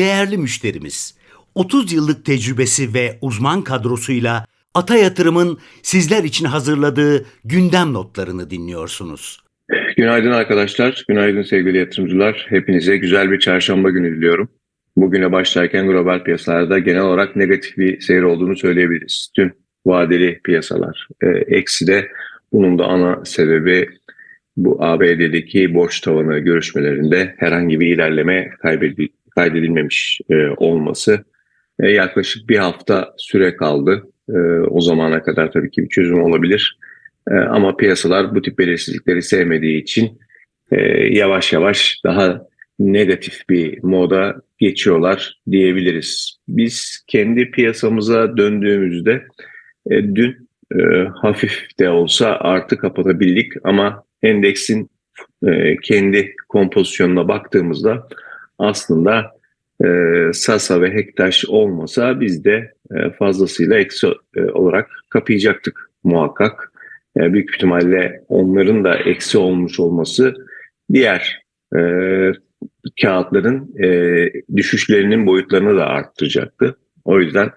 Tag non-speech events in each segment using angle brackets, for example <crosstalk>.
değerli müşterimiz. 30 yıllık tecrübesi ve uzman kadrosuyla Ata Yatırım'ın sizler için hazırladığı gündem notlarını dinliyorsunuz. Günaydın arkadaşlar, günaydın sevgili yatırımcılar. Hepinize güzel bir çarşamba günü diliyorum. Bugüne başlarken global piyasalarda genel olarak negatif bir seyir olduğunu söyleyebiliriz. Tüm vadeli piyasalar e, eksi de bunun da ana sebebi bu ABD'deki borç tavanı görüşmelerinde herhangi bir ilerleme kaydedilmemiş e, olması. E, yaklaşık bir hafta süre kaldı. E, o zamana kadar tabii ki bir çözüm olabilir. E, ama piyasalar bu tip belirsizlikleri sevmediği için e, yavaş yavaş daha negatif bir moda geçiyorlar diyebiliriz. Biz kendi piyasamıza döndüğümüzde e, dün e, hafif de olsa artı kapatabildik ama endeksin e, kendi kompozisyonuna baktığımızda aslında e, Sasa ve Hektaş olmasa biz de e, fazlasıyla eksi e, olarak kapayacaktık muhakkak. E, büyük ihtimalle onların da eksi olmuş olması diğer e, kağıtların e, düşüşlerinin boyutlarını da arttıracaktı. O yüzden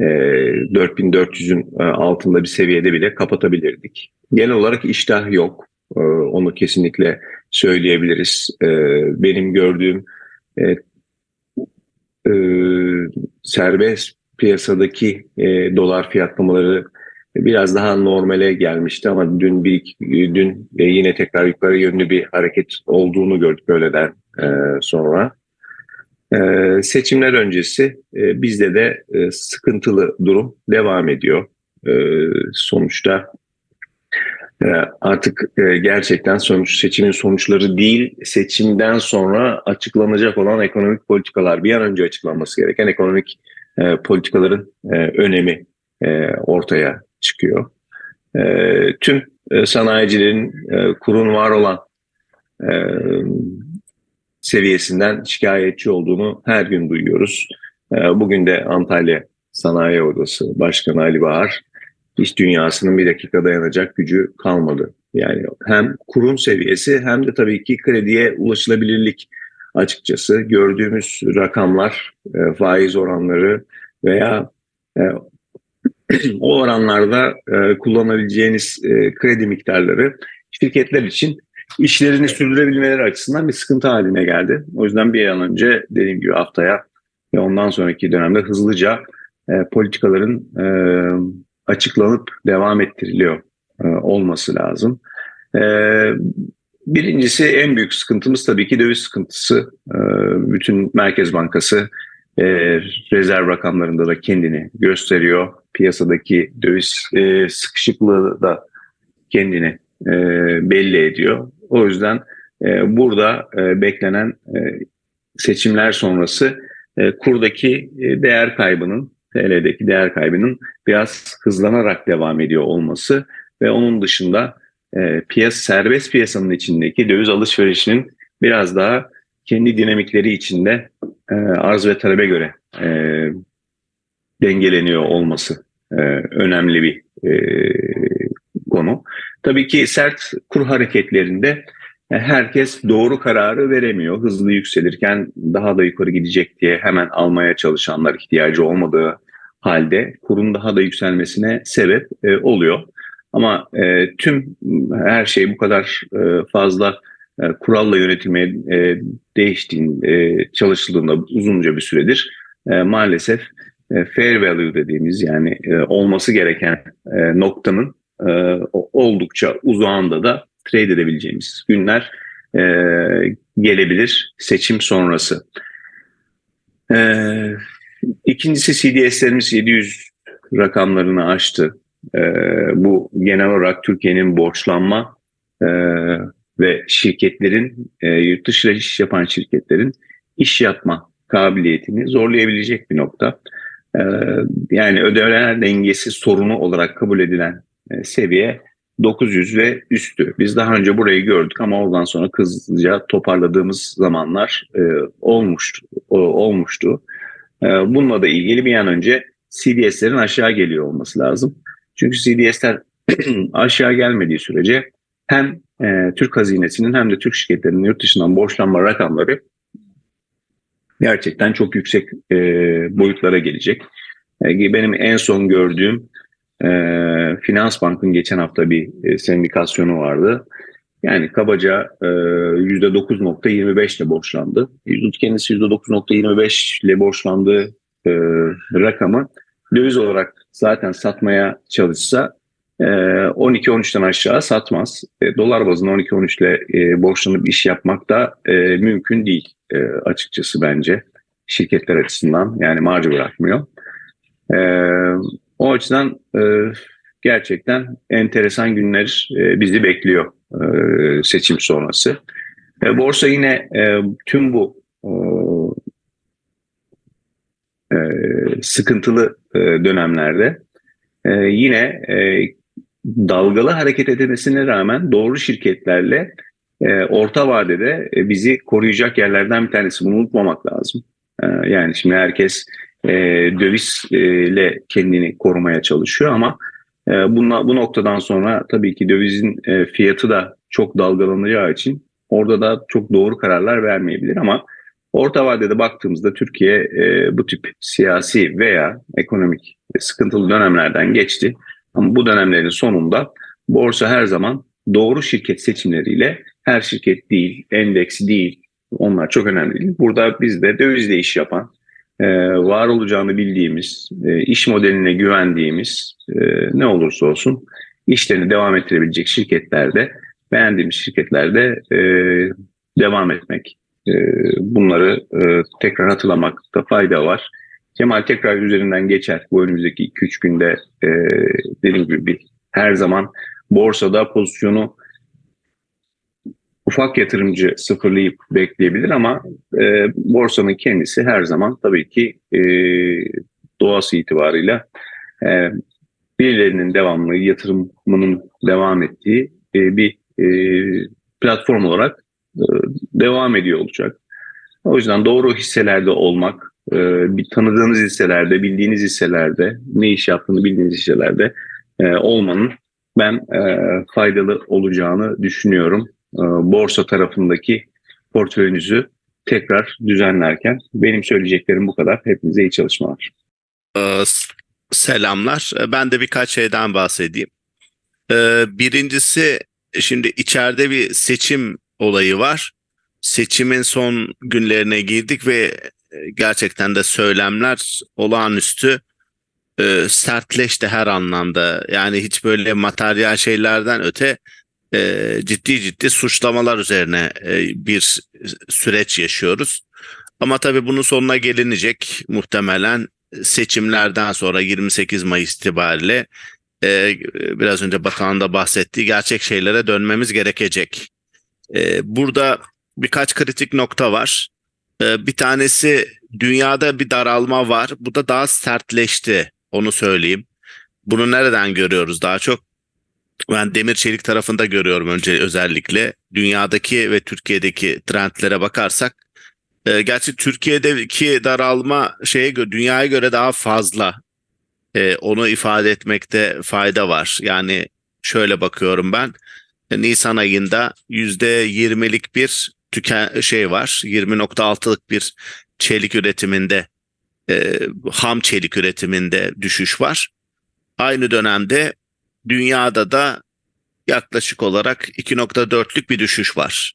e, 4400'ün e, altında bir seviyede bile kapatabilirdik. Genel olarak iştah yok. E, onu kesinlikle söyleyebiliriz. E, benim gördüğüm e, e, serbest piyasadaki e, dolar fiyatlamaları biraz daha normale gelmişti ama dün bir dün e, yine tekrar yukarı yönlü bir hareket olduğunu gördük öğleden e, sonra. E, seçimler öncesi e, bizde de e, sıkıntılı durum devam ediyor. E, sonuçta e, artık e, gerçekten sonuç seçimin sonuçları değil seçimden sonra açıklanacak olan ekonomik politikalar bir an önce açıklanması gereken ekonomik e, politikaların e, önemi ortaya çıkıyor. Tüm sanayicilerin kurun var olan seviyesinden şikayetçi olduğunu her gün duyuyoruz. Bugün de Antalya Sanayi Odası Başkanı Ali Bahar iş dünyasının bir dakika dayanacak gücü kalmadı. Yani hem kurun seviyesi hem de tabii ki krediye ulaşılabilirlik açıkçası gördüğümüz rakamlar, e, faiz oranları veya e, <clears throat> o oranlarda e, kullanabileceğiniz e, kredi miktarları şirketler için işlerini sürdürebilmeleri açısından bir sıkıntı haline geldi. O yüzden bir an önce dediğim gibi haftaya ve ondan sonraki dönemde hızlıca e, politikaların e, açıklanıp devam ettiriliyor e, olması lazım. E, birincisi en büyük sıkıntımız tabii ki döviz sıkıntısı. E, bütün Merkez Bankası e, rezerv rakamlarında da kendini gösteriyor. Piyasadaki döviz e, sıkışıklığı da kendini e, belli ediyor. O yüzden e, burada e, beklenen e, seçimler sonrası e, kurdaki e, değer kaybının, TL'deki değer kaybının biraz hızlanarak devam ediyor olması ve onun dışında e, piyas serbest piyasanın içindeki döviz alışverişinin biraz daha kendi dinamikleri içinde e, arz ve talebe göre e, dengeleniyor olması e, önemli bir e, konu. Tabii ki sert kur hareketlerinde e, herkes doğru kararı veremiyor. Hızlı yükselirken daha da yukarı gidecek diye hemen almaya çalışanlar ihtiyacı olmadığı halde kurun daha da yükselmesine sebep e, oluyor. Ama e, tüm her şey bu kadar e, fazla e, kuralla yönetilmeye e, değiştiğin, e, çalışıldığında uzunca bir süredir e, maalesef e, fair value dediğimiz yani e, olması gereken e, noktanın e, oldukça uzağında da trade edebileceğimiz günler e, gelebilir seçim sonrası. E, ikincisi CDS'lerimiz 700 rakamlarını aştı. E, bu genel olarak Türkiye'nin borçlanma e, ve şirketlerin, e, yurt dışı iş yapan şirketlerin iş yapma kabiliyetini zorlayabilecek bir nokta. E, yani ödemeler dengesi sorunu olarak kabul edilen e, seviye 900 ve üstü. Biz daha önce burayı gördük ama oradan sonra hızlıca toparladığımız zamanlar e, olmuştu. O, olmuştu. E, bununla da ilgili bir an önce CDS'lerin aşağı geliyor olması lazım. Çünkü CDS'ler <clears throat> aşağı gelmediği sürece hem e, Türk hazinesinin hem de Türk şirketlerinin yurt dışından borçlanma rakamları gerçekten çok yüksek e, boyutlara gelecek. E, benim en son gördüğüm Finans Bank'ın geçen hafta bir e, sendikasyonu vardı. Yani kabaca e, %9.25 ile borçlandı. Kendisi %9.25 ile borçlandığı e, rakamı döviz olarak zaten satmaya çalışsa e, 12-13'ten aşağı satmaz. E, dolar bazında 12-13 ile e, borçlanıp iş yapmak da e, mümkün değil e, açıkçası bence şirketler açısından. Yani marjı bırakmıyor. E, o açıdan e, gerçekten enteresan günler e, bizi bekliyor e, seçim sonrası. E, borsa yine e, tüm bu e, e, sıkıntılı e, dönemlerde e, yine e, dalgalı hareket etmesine rağmen doğru şirketlerle e, orta vadede e, bizi koruyacak yerlerden bir tanesi. Bunu unutmamak lazım. E, yani şimdi herkes e, dövizle kendini korumaya çalışıyor ama e, bunla, bu noktadan sonra tabii ki dövizin e, fiyatı da çok dalgalanacağı için orada da çok doğru kararlar vermeyebilir ama orta vadede baktığımızda Türkiye e, bu tip siyasi veya ekonomik sıkıntılı dönemlerden geçti. Ama bu dönemlerin sonunda borsa her zaman doğru şirket seçimleriyle her şirket değil, endeksi değil, onlar çok önemli değil. Burada biz de dövizle iş yapan, e, var olacağını bildiğimiz, e, iş modeline güvendiğimiz e, ne olursa olsun işlerini devam ettirebilecek şirketlerde, beğendiğimiz şirketlerde devam etmek. Bunları tekrar hatırlamakta fayda var. Kemal tekrar üzerinden geçer bu önümüzdeki 2-3 günde e, dediğim gibi bir, her zaman borsada pozisyonu ufak yatırımcı sıfırlayıp bekleyebilir ama e, borsanın kendisi her zaman tabii ki e, doğası itibarıyla e, birilerinin devamlı yatırımının devam ettiği e, bir e, platform olarak e, devam ediyor olacak. O yüzden doğru hisselerde olmak, e, bir tanıdığınız hisselerde, bildiğiniz hisselerde, ne iş yaptığını bildiğiniz hisselerde e, olmanın ben e, faydalı olacağını düşünüyorum. E, borsa tarafındaki portföyünüzü tekrar düzenlerken benim söyleyeceklerim bu kadar. Hepinize iyi çalışmalar. Ee, Selamlar. Ee, Ben de birkaç şeyden bahsedeyim. Ee, Birincisi şimdi içeride bir seçim olayı var. Seçimin son günlerine girdik ve e, gerçekten de söylemler olağanüstü e, sertleşti her anlamda. Yani hiç böyle materyal şeylerden öte e, ciddi ciddi suçlamalar üzerine e, bir süreç yaşıyoruz. Ama tabii bunun sonuna gelinecek muhtemelen seçimlerden sonra 28 Mayıs itibariyle e, biraz önce bakanın da bahsettiği gerçek şeylere dönmemiz gerekecek. E, burada birkaç kritik nokta var. E, bir tanesi dünyada bir daralma var. Bu da daha sertleşti. Onu söyleyeyim. Bunu nereden görüyoruz daha çok? Ben demir çelik tarafında görüyorum önce özellikle. Dünyadaki ve Türkiye'deki trendlere bakarsak e, gerçi Türkiye'deki daralma şeye göre dünyaya göre daha fazla. E, onu ifade etmekte fayda var. Yani şöyle bakıyorum ben. E, Nisan ayında %20'lik bir tüken şey var. 20.6'lık bir çelik üretiminde e, ham çelik üretiminde düşüş var. Aynı dönemde dünyada da yaklaşık olarak 2.4'lük bir düşüş var.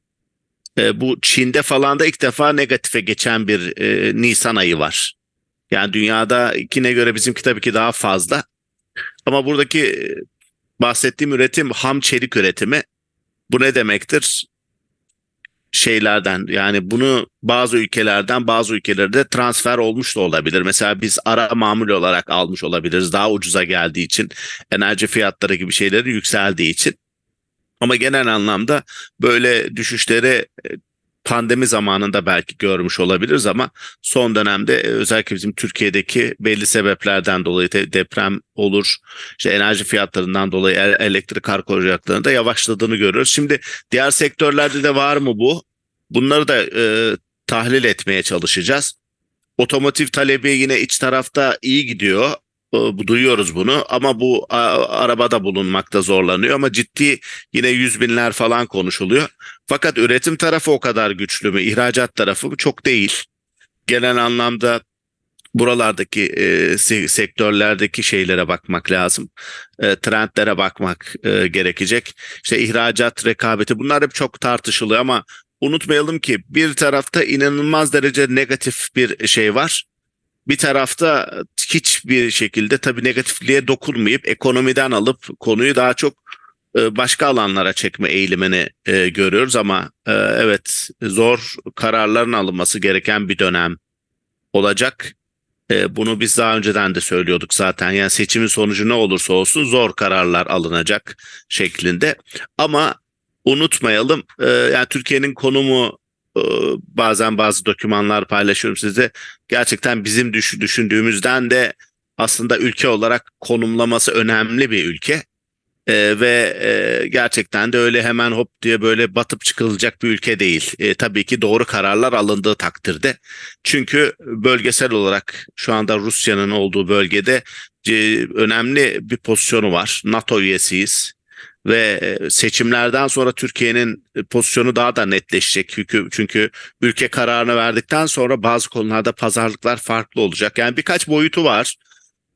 E, bu Çin'de falan da ilk defa negatife geçen bir e, Nisan ayı var. Yani dünyada ikine göre bizimki tabii ki daha fazla. Ama buradaki e, bahsettiğim üretim ham çelik üretimi. Bu ne demektir? Şeylerden yani bunu bazı ülkelerden bazı ülkelerde transfer olmuş da olabilir. Mesela biz ara mamul olarak almış olabiliriz. Daha ucuza geldiği için enerji fiyatları gibi şeyleri yükseldiği için. Ama genel anlamda böyle düşüşleri e, pandemi zamanında belki görmüş olabiliriz ama son dönemde e, özellikle bizim Türkiye'deki belli sebeplerden dolayı de- deprem olur, işte enerji fiyatlarından dolayı elektrik arka ocaklarında yavaşladığını görüyoruz. Şimdi diğer sektörlerde de var mı bu? Bunları da e, tahlil etmeye çalışacağız. Otomotiv talebi yine iç tarafta iyi gidiyor. Duyuyoruz bunu ama bu arabada bulunmakta zorlanıyor ama ciddi yine yüz binler falan konuşuluyor. Fakat üretim tarafı o kadar güçlü mü? İhracat tarafı mı? Çok değil. genel anlamda buralardaki e, se- sektörlerdeki şeylere bakmak lazım. E, trendlere bakmak e, gerekecek. İşte ihracat rekabeti bunlar hep çok tartışılıyor ama unutmayalım ki bir tarafta inanılmaz derece negatif bir şey var. Bir tarafta hiçbir şekilde tabii negatifliğe dokunmayıp ekonomiden alıp konuyu daha çok e, başka alanlara çekme eğilimini e, görüyoruz ama e, evet zor kararların alınması gereken bir dönem olacak. Bunu biz daha önceden de söylüyorduk zaten. Yani seçimin sonucu ne olursa olsun zor kararlar alınacak şeklinde. Ama unutmayalım yani Türkiye'nin konumu bazen bazı dokümanlar paylaşıyorum size. Gerçekten bizim düş- düşündüğümüzden de aslında ülke olarak konumlaması önemli bir ülke. Ee, ve e, gerçekten de öyle hemen hop diye böyle batıp çıkılacak bir ülke değil. E, tabii ki doğru kararlar alındığı takdirde. Çünkü bölgesel olarak şu anda Rusya'nın olduğu bölgede e, önemli bir pozisyonu var. NATO üyesiyiz ve e, seçimlerden sonra Türkiye'nin pozisyonu daha da netleşecek. Çünkü, çünkü ülke kararını verdikten sonra bazı konularda pazarlıklar farklı olacak. Yani birkaç boyutu var.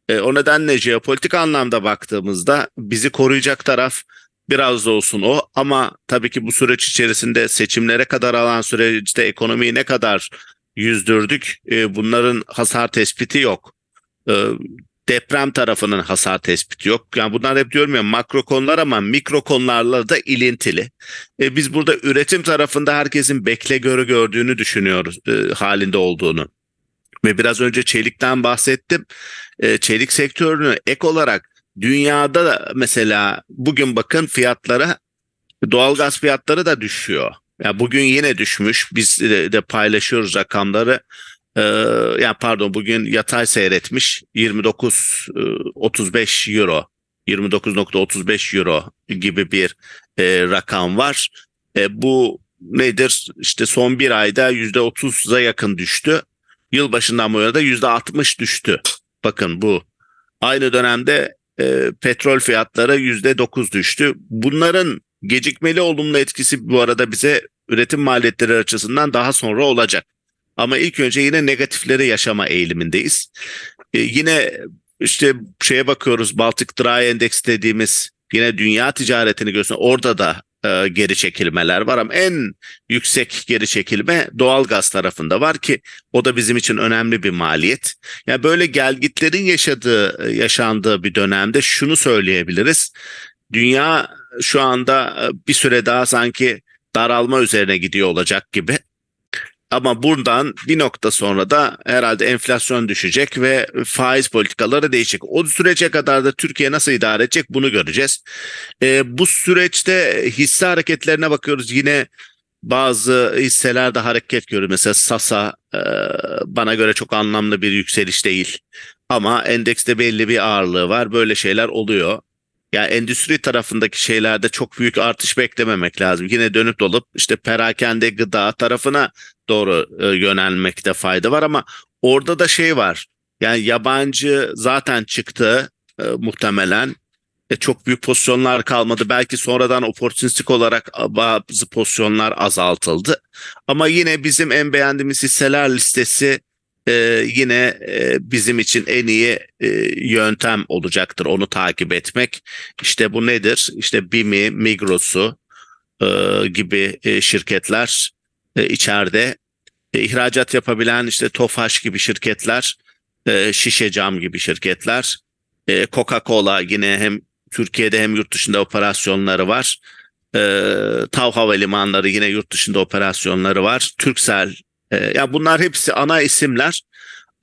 E, o nedenle jeopolitik anlamda baktığımızda bizi koruyacak taraf biraz da olsun o ama tabii ki bu süreç içerisinde seçimlere kadar alan süreçte ekonomiyi ne kadar yüzdürdük e, bunların hasar tespiti yok. E, deprem tarafının hasar tespiti yok. Yani bunlar hep diyorum ya makro konular ama mikro konularla da ilintili. E, biz burada üretim tarafında herkesin bekle göre gördüğünü düşünüyoruz e, halinde olduğunu. Ve biraz önce çelikten bahsettim. E, çelik sektörünü ek olarak dünyada da mesela bugün bakın fiyatlara doğalgaz fiyatları da düşüyor. Ya bugün yine düşmüş. Biz de, de paylaşıyoruz rakamları. Ee, yani pardon bugün yatay seyretmiş 29 e, 35 euro 29.35 euro gibi bir e, rakam var. E, bu nedir? İşte son bir ayda %30'a yakın düştü. Yılbaşından bu yana da %60 düştü. Bakın bu. Aynı dönemde e, petrol fiyatları %9 düştü. Bunların gecikmeli olumlu etkisi bu arada bize üretim maliyetleri açısından daha sonra olacak. Ama ilk önce yine negatifleri yaşama eğilimindeyiz. E, yine işte şeye bakıyoruz Baltic Dry Index dediğimiz yine dünya ticaretini gösteriyor. Orada da e, geri çekilmeler var ama en yüksek geri çekilme doğal gaz tarafında var ki o da bizim için önemli bir maliyet. Yani böyle gelgitlerin yaşadığı yaşandığı bir dönemde şunu söyleyebiliriz. Dünya şu anda e, bir süre daha sanki daralma üzerine gidiyor olacak gibi. Ama buradan bir nokta sonra da herhalde enflasyon düşecek ve faiz politikaları değişecek. O sürece kadar da Türkiye nasıl idare edecek bunu göreceğiz. E, bu süreçte hisse hareketlerine bakıyoruz. Yine bazı hisselerde hareket görüyor. Mesela Sasa e, bana göre çok anlamlı bir yükseliş değil. Ama endekste belli bir ağırlığı var. Böyle şeyler oluyor. Yani endüstri tarafındaki şeylerde çok büyük artış beklememek lazım. Yine dönüp dolup işte perakende gıda tarafına doğru e, yönelmekte fayda var ama orada da şey var. Yani yabancı zaten çıktı e, muhtemelen. E, çok büyük pozisyonlar kalmadı. Belki sonradan oportunistik olarak bazı pozisyonlar azaltıldı. Ama yine bizim en beğendiğimiz hisseler listesi e, yine e, bizim için en iyi e, yöntem olacaktır onu takip etmek. İşte bu nedir? İşte BİM'i, Migros'u e, gibi e, şirketler e, içeride e, ihracat yapabilen işte Tofaş gibi şirketler, e, Şişe Cam gibi şirketler, e, Coca-Cola yine hem Türkiye'de hem yurt dışında operasyonları var. E, Tav Havalimanları yine yurt dışında operasyonları var. Turkcell e, ya bunlar hepsi ana isimler.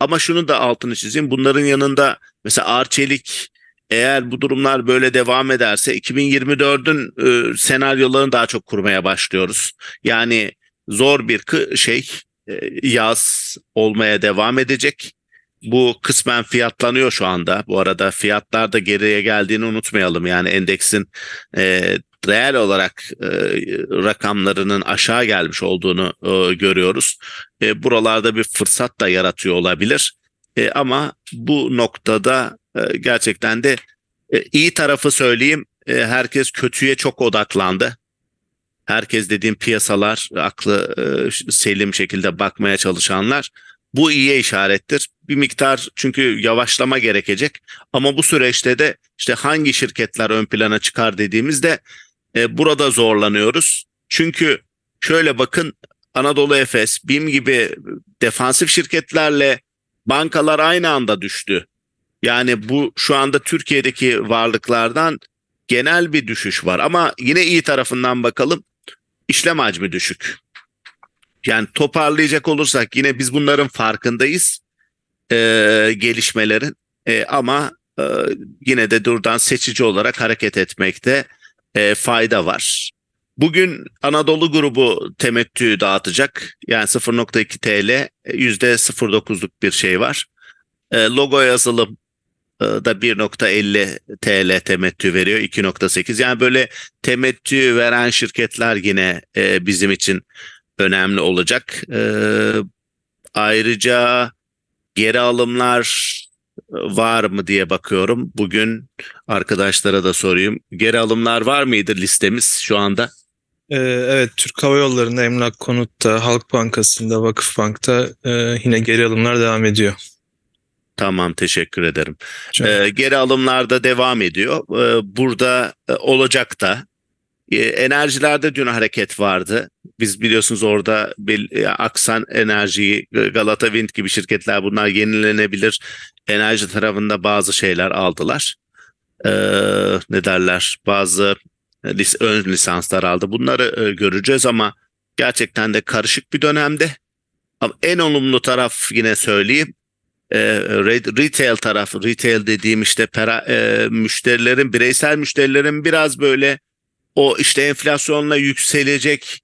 Ama şunu da altını çizeyim. Bunların yanında mesela Arçelik eğer bu durumlar böyle devam ederse 2024'ün e, senaryolarını daha çok kurmaya başlıyoruz. Yani zor bir şey e, yaz olmaya devam edecek. Bu kısmen fiyatlanıyor şu anda. Bu arada fiyatlar da geriye geldiğini unutmayalım. Yani endeksin e, reel olarak e, rakamlarının aşağı gelmiş olduğunu e, görüyoruz. E, buralarda bir fırsat da yaratıyor olabilir. E, ama bu noktada e, gerçekten de e, iyi tarafı söyleyeyim. E, herkes kötüye çok odaklandı. Herkes dediğim piyasalar aklı e, selim şekilde bakmaya çalışanlar Bu iyiye işarettir. Bir miktar çünkü yavaşlama gerekecek ama bu süreçte de işte hangi şirketler ön plana çıkar dediğimizde e, burada zorlanıyoruz. Çünkü şöyle bakın Anadolu Efes, BİM gibi defansif şirketlerle bankalar aynı anda düştü. Yani bu şu anda Türkiye'deki varlıklardan genel bir düşüş var ama yine iyi tarafından bakalım işlem hacmi düşük. Yani toparlayacak olursak yine biz bunların farkındayız e, gelişmelerin E, ama e, yine de buradan seçici olarak hareket etmekte e, fayda var. Bugün Anadolu grubu temettü dağıtacak. Yani 0.2 TL %0.9'luk bir şey var. E, logo yazılım da 1.50 TL temettü veriyor 2.8 yani böyle temettü veren şirketler yine e, bizim için önemli olacak. E, ayrıca geri alımlar var mı diye bakıyorum. Bugün arkadaşlara da sorayım. Geri alımlar var mıydı listemiz şu anda? Ee, evet, Türk Hava Yolları'nda, Emlak Konut'ta, Halk Bankası'nda, Vakıfbank'ta e, yine geri alımlar devam ediyor. Tamam teşekkür ederim. Ee, geri alımlarda devam ediyor. Ee, burada e, olacak da. Ee, enerjilerde dün hareket vardı. Biz biliyorsunuz orada bir, e, Aksan Enerji'yi, Galata Wind gibi şirketler bunlar yenilenebilir enerji tarafında bazı şeyler aldılar. Ee, ne derler? Bazı lis- ön lisanslar aldı. Bunları e, göreceğiz ama gerçekten de karışık bir dönemde. Ama en olumlu taraf yine söyleyeyim e, re- retail tarafı, retail dediğim işte pera, e, müşterilerin, bireysel müşterilerin biraz böyle o işte enflasyonla yükselecek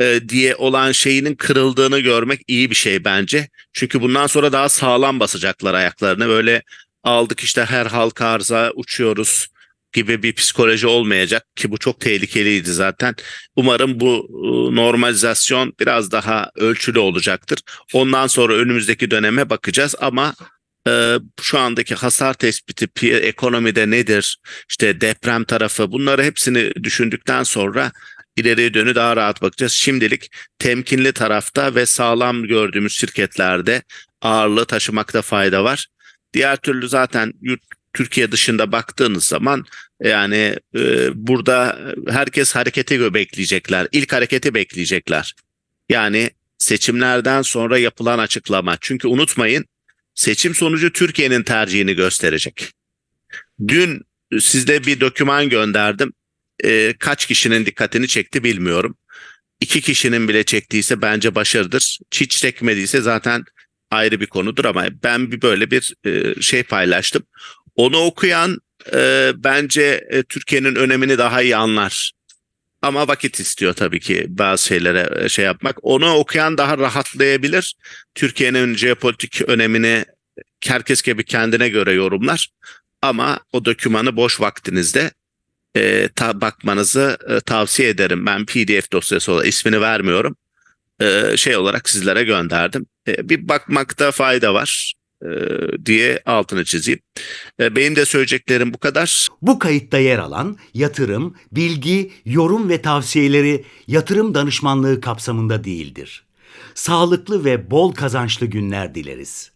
e, diye olan şeyinin kırıldığını görmek iyi bir şey bence. Çünkü bundan sonra daha sağlam basacaklar ayaklarını. Böyle aldık işte her halka arza uçuyoruz gibi bir psikoloji olmayacak ki bu çok tehlikeliydi zaten. Umarım bu e, normalizasyon biraz daha ölçülü olacaktır. Ondan sonra önümüzdeki döneme bakacağız ama e, şu andaki hasar tespiti pi- ekonomide nedir? İşte deprem tarafı bunları hepsini düşündükten sonra ileriye dönü daha rahat bakacağız. Şimdilik temkinli tarafta ve sağlam gördüğümüz şirketlerde ağırlığı taşımakta fayda var. Diğer türlü zaten yurt Türkiye dışında baktığınız zaman yani e, burada herkes hareketi bekleyecekler. İlk hareketi bekleyecekler. Yani seçimlerden sonra yapılan açıklama. Çünkü unutmayın seçim sonucu Türkiye'nin tercihini gösterecek. Dün sizde bir doküman gönderdim. E, kaç kişinin dikkatini çekti bilmiyorum. İki kişinin bile çektiyse bence başarıdır. Hiç çekmediyse zaten ayrı bir konudur ama ben bir böyle bir e, şey paylaştım. Onu okuyan e, bence e, Türkiye'nin önemini daha iyi anlar. Ama vakit istiyor tabii ki bazı şeylere e, şey yapmak. Onu okuyan daha rahatlayabilir. Türkiye'nin jeopolitik önemini herkes gibi kendine göre yorumlar. Ama o dokümanı boş vaktinizde e, ta- bakmanızı e, tavsiye ederim. Ben PDF dosyası olarak ismini vermiyorum. E, şey olarak sizlere gönderdim. E, bir bakmakta fayda var diye altını çizeyim. E, benim de söyleyeceklerim bu kadar. Bu kayıtta yer alan yatırım, bilgi, yorum ve tavsiyeleri yatırım danışmanlığı kapsamında değildir. Sağlıklı ve bol kazançlı günler dileriz.